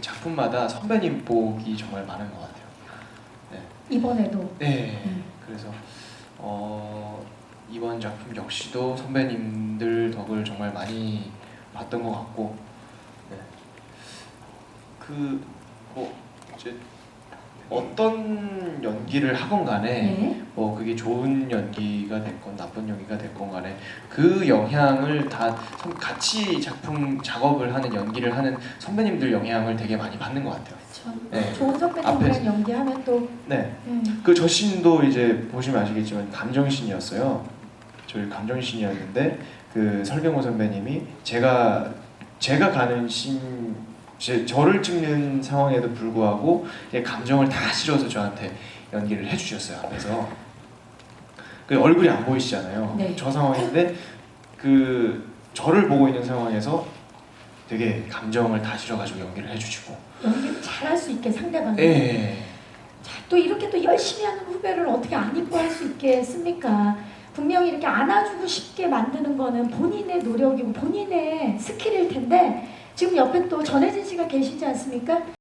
작품마다 선배님 복이 정말 많은 것 같아요. 이번에도 네. 음. 그래서 어, 이번 작품 역시도 선배님들 덕을 정말 많이 봤던 것 같고, 네. 그뭐 이제 어떤 연 기를 하건 간에 네. 뭐 그게 좋은 연기가 됐건 나쁜 연기가 됐건 간에 그 영향을 다 선- 같이 작품 작업을 하는 연기를 하는 선배님들 영향을 되게 많이 받는 것 같아요. 전 네. 좋은 선배님이랑 앞에서. 연기하면 또 네. 음, 그 저신도 이제 보시면 아시겠지만 감정신이었어요. 저희 감정신이었는데 그 설경호 선배님이 제가 제가 가는 신 제, 저를 찍는 상황에도 불구하고 감정을 다 실어서 저한테 연기를 해주셨어요 앞에서 그 얼굴이 안 보이시잖아요. 네. 저 상황인데 그 저를 보고 있는 상황에서 되게 감정을 다 실어가지고 연기를 해주시고 연기를 잘할 수 있게 상대방이 예. 자, 또 이렇게 또 열심히 하는 후배를 어떻게 안 이뻐할 수 있겠습니까? 분명히 이렇게 안아주고 싶게 만드는 거는 본인의 노력이고 본인의 스킬일 텐데 지금 옆에 또 전혜진 씨가 계시지 않습니까?